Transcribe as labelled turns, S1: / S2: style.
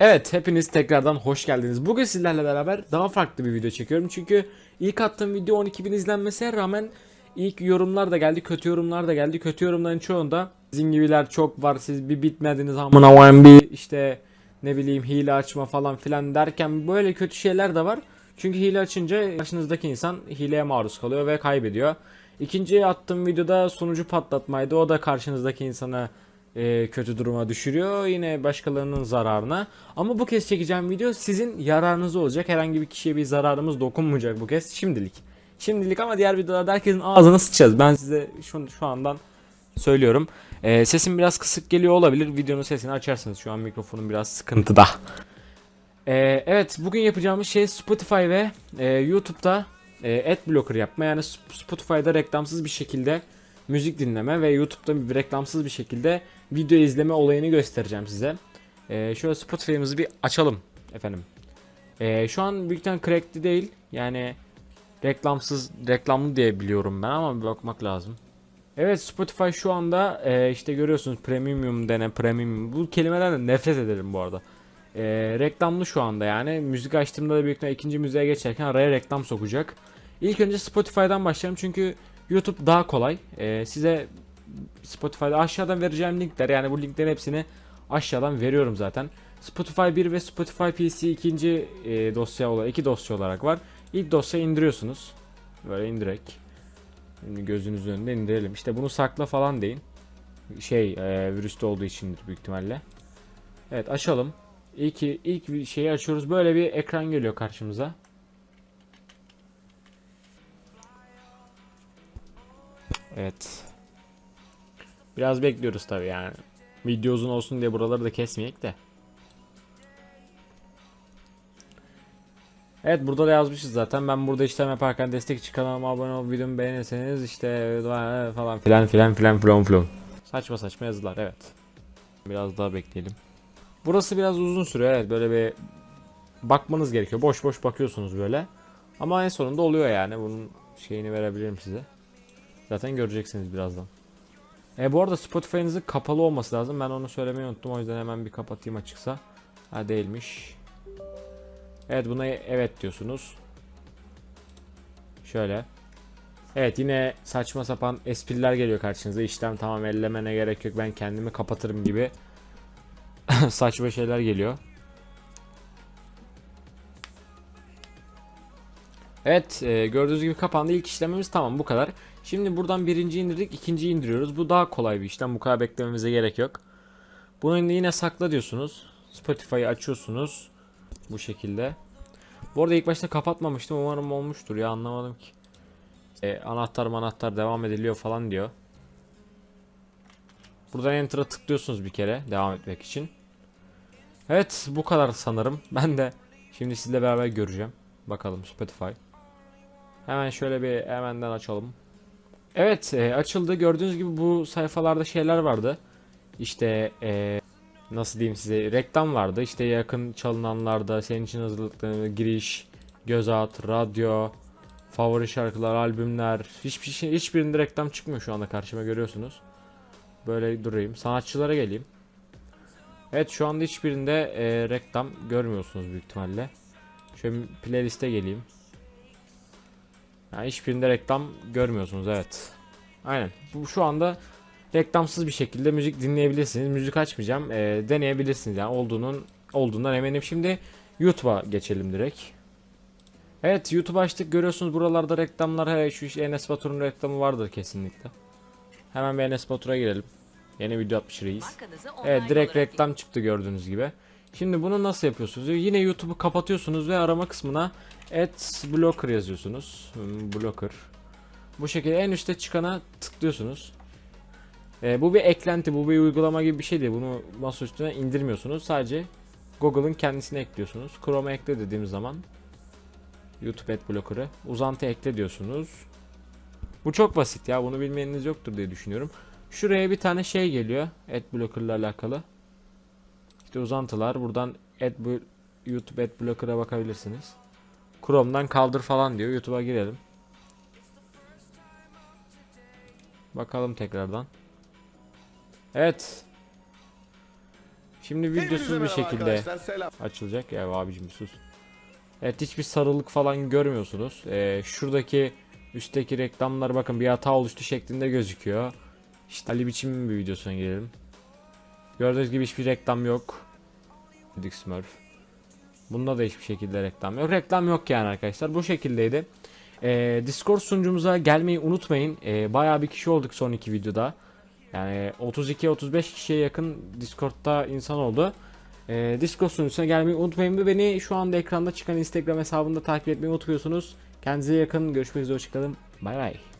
S1: Evet hepiniz tekrardan hoş geldiniz. Bugün sizlerle beraber daha farklı bir video çekiyorum. Çünkü ilk attığım video 12.000 izlenmesine rağmen ilk yorumlar da geldi, kötü yorumlar da geldi. Kötü yorumların çoğunda sizin gibiler çok var. Siz bir bitmediniz amına bir işte ne bileyim hile açma falan filan derken böyle kötü şeyler de var. Çünkü hile açınca karşınızdaki insan hileye maruz kalıyor ve kaybediyor. İkinci attığım videoda sunucu patlatmaydı. O da karşınızdaki insana e, kötü duruma düşürüyor. Yine başkalarının zararına. Ama bu kez çekeceğim video sizin yararınıza olacak. Herhangi bir kişiye bir zararımız dokunmayacak bu kez. Şimdilik. Şimdilik ama diğer videolarda herkesin ağzına sıçacağız. Ben size şu, şu andan söylüyorum. E, sesim biraz kısık geliyor olabilir. Videonun sesini açarsınız. Şu an mikrofonum biraz sıkıntıda. E, evet bugün yapacağımız şey Spotify ve e, YouTube'da e, adblocker yapma. Yani Sp- Spotify'da reklamsız bir şekilde müzik dinleme ve YouTube'da bir reklamsız bir şekilde video izleme olayını göstereceğim size. Ee, şöyle Spotify'ımızı bir açalım efendim. Ee, şu an büyükten crackli değil. Yani reklamsız reklamlı diye biliyorum ben ama bir bakmak lazım. Evet Spotify şu anda e, işte görüyorsunuz premium denen premium bu kelimelerden nefret ederim bu arada. E, reklamlı şu anda yani müzik açtığımda da büyük ihtimalle ikinci müziğe geçerken araya reklam sokacak. İlk önce Spotify'dan başlayalım çünkü YouTube daha kolay. E, size Spotify'da aşağıdan vereceğim linkler yani bu linklerin hepsini aşağıdan veriyorum zaten. Spotify 1 ve Spotify PC ikinci e, dosya olarak iki dosya olarak var. İlk dosyayı indiriyorsunuz. Böyle indirek. Şimdi gözünüzün önünde indirelim. İşte bunu sakla falan deyin. Şey e, virüste olduğu içindir büyük ihtimalle. Evet açalım. İlk, ilk şeyi açıyoruz. Böyle bir ekran geliyor karşımıza. Evet. Biraz bekliyoruz tabi yani. Video uzun olsun diye buraları da kesmeyek de. Evet burada da yazmışız zaten. Ben burada işlem yaparken destek için kanalıma abone olup videomu beğenirseniz işte falan filan filan filan filan filan. Saçma saçma yazılar evet. Biraz daha bekleyelim. Burası biraz uzun sürüyor evet böyle bir bakmanız gerekiyor. Boş boş bakıyorsunuz böyle. Ama en sonunda oluyor yani. Bunun şeyini verebilirim size. Zaten göreceksiniz birazdan. E bu arada Spotify'ınızın kapalı olması lazım. Ben onu söylemeyi unuttum. O yüzden hemen bir kapatayım açıksa. Ha değilmiş. Evet buna evet diyorsunuz. Şöyle. Evet yine saçma sapan espriler geliyor karşınıza. İşlem tamam ellemene gerek yok. Ben kendimi kapatırım gibi. saçma şeyler geliyor. Evet e, gördüğünüz gibi kapandı. İlk işlemimiz tamam bu kadar. Şimdi buradan birinci indirdik ikinciyi indiriyoruz. Bu daha kolay bir işlem. Bu kadar beklememize gerek yok. Bunu yine sakla diyorsunuz. Spotify'ı açıyorsunuz. Bu şekilde. Bu arada ilk başta kapatmamıştım. Umarım olmuştur ya anlamadım ki. E, anahtar anahtar devam ediliyor falan diyor. Buradan enter'a tıklıyorsunuz bir kere devam etmek için. Evet bu kadar sanırım. Ben de şimdi sizle beraber göreceğim. Bakalım Spotify. Hemen şöyle bir hemenden açalım. Evet e, açıldı. Gördüğünüz gibi bu sayfalarda şeyler vardı. İşte e, nasıl diyeyim size reklam vardı. İşte yakın çalınanlarda senin için hazırlıklı giriş, göz at, radyo, favori şarkılar, albümler. Hiçbir şey hiçbirinde reklam çıkmıyor şu anda karşıma görüyorsunuz. Böyle durayım. Sanatçılara geleyim. Evet şu anda hiçbirinde e, reklam görmüyorsunuz büyük ihtimalle. Şöyle playlist'e geleyim. Yani hiçbirinde reklam görmüyorsunuz evet. Aynen. Bu şu anda reklamsız bir şekilde müzik dinleyebilirsiniz. Müzik açmayacağım. Ee, deneyebilirsiniz yani olduğunun olduğundan eminim. Şimdi YouTube'a geçelim direkt. Evet YouTube açtık görüyorsunuz buralarda reklamlar he, şu Enes Batur'un reklamı vardır kesinlikle. Hemen bir Enes Batur'a girelim. Yeni video atmış reis. Evet direkt reklam çıktı gördüğünüz gibi. Şimdi bunu nasıl yapıyorsunuz? Yine YouTube'u kapatıyorsunuz ve arama kısmına Adblocker yazıyorsunuz. Hmm, Blocker. Bu şekilde en üstte çıkana tıklıyorsunuz. Ee, bu bir eklenti, bu bir uygulama gibi bir şey değil. Bunu masa üstüne indirmiyorsunuz. Sadece Google'ın kendisine ekliyorsunuz. Chrome'a ekle dediğim zaman YouTube Adblocker'ı uzantı ekle diyorsunuz. Bu çok basit ya. Bunu bilmeyeniniz yoktur diye düşünüyorum. Şuraya bir tane şey geliyor. Adblocker ile alakalı. İşte uzantılar. Buradan Ad YouTube Adblocker'a bakabilirsiniz. Chrome'dan kaldır falan diyor. YouTube'a girelim. Bakalım tekrardan. Evet. Şimdi videosuz bir şekilde açılacak. Ya abicim sus. Evet hiçbir sarılık falan görmüyorsunuz. Ee, şuradaki üstteki reklamlar bakın bir hata oluştu şeklinde gözüküyor. İşte Ali biçim bir videosuna gelelim. Gördüğünüz gibi hiçbir reklam yok. Dick Smurf. Bunda da hiçbir şekilde reklam yok. Reklam yok yani arkadaşlar. Bu şekildeydi. Ee, Discord sunucumuza gelmeyi unutmayın. Ee, bayağı bir kişi olduk son iki videoda. Yani 32-35 kişiye yakın Discord'da insan oldu. Ee, Discord sunucusuna gelmeyi unutmayın ve beni şu anda ekranda çıkan Instagram hesabında takip etmeyi unutmuyorsunuz. Kendinize yakın. Görüşmek üzere. Hoşçakalın. Bay bay.